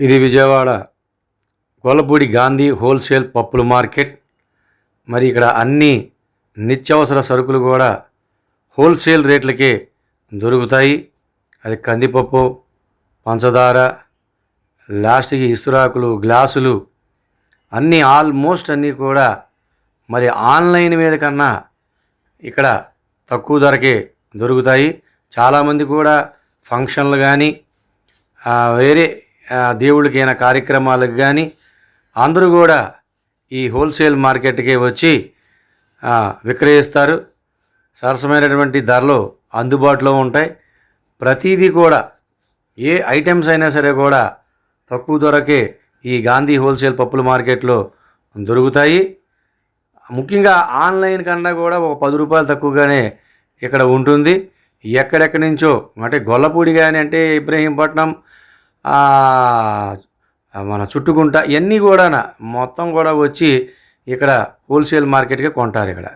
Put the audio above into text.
ఇది విజయవాడ గొల్లపూడి గాంధీ హోల్సేల్ పప్పుల మార్కెట్. మరి ఇక్కడ అన్ని నిత్యావసర సరుకులు కూడా హోల్సేల్ రేట్లకే దొరుకుతాయి. అది కందిపప్పు పంచదార లాస్ట్కి ఇస్తురాకులు గ్లాసులు అన్నీ ఆల్మోస్ట్ అన్నీ కూడా మరి ఆన్లైన్ మీద కన్నా ఇక్కడ తక్కువ ధరకే దొరుకుతాయి. చాలామంది కూడా ఫంక్షన్లు కానీ వేరే ఆ, కార్యక్రమాలకు కానీ అందరూ కూడా ఈ హోల్సేల్ మార్కెట్కే వచ్చి విక్రయిస్తారు. సరసమైనటువంటి ధరలు అందుబాటులో ఉంటాయి. ప్రతీదీ కూడా ఏ ఐటమ్స్ అయినా సరే కూడా తక్కువ ధరకే ఈ గాంధీ హోల్సేల్ పప్పుల మార్కెట్లో దొరుకుతాయి. ముఖ్యంగా ఆన్లైన్ కన్నా కూడా ఒక పది రూపాయలు తక్కువగానే ఇక్కడ ఉంటుంది. ఎక్కడెక్కడి నుంచో అంటే గొల్లపూడి కానీ అంటే ఇబ్రహీంపట్నం మన చుట్టుకుంట ఇవన్నీ కూడా మొత్తం కూడా వచ్చి ఇక్కడ హోల్సేల్ మార్కెట్గా కొంటారు ఇక్కడ.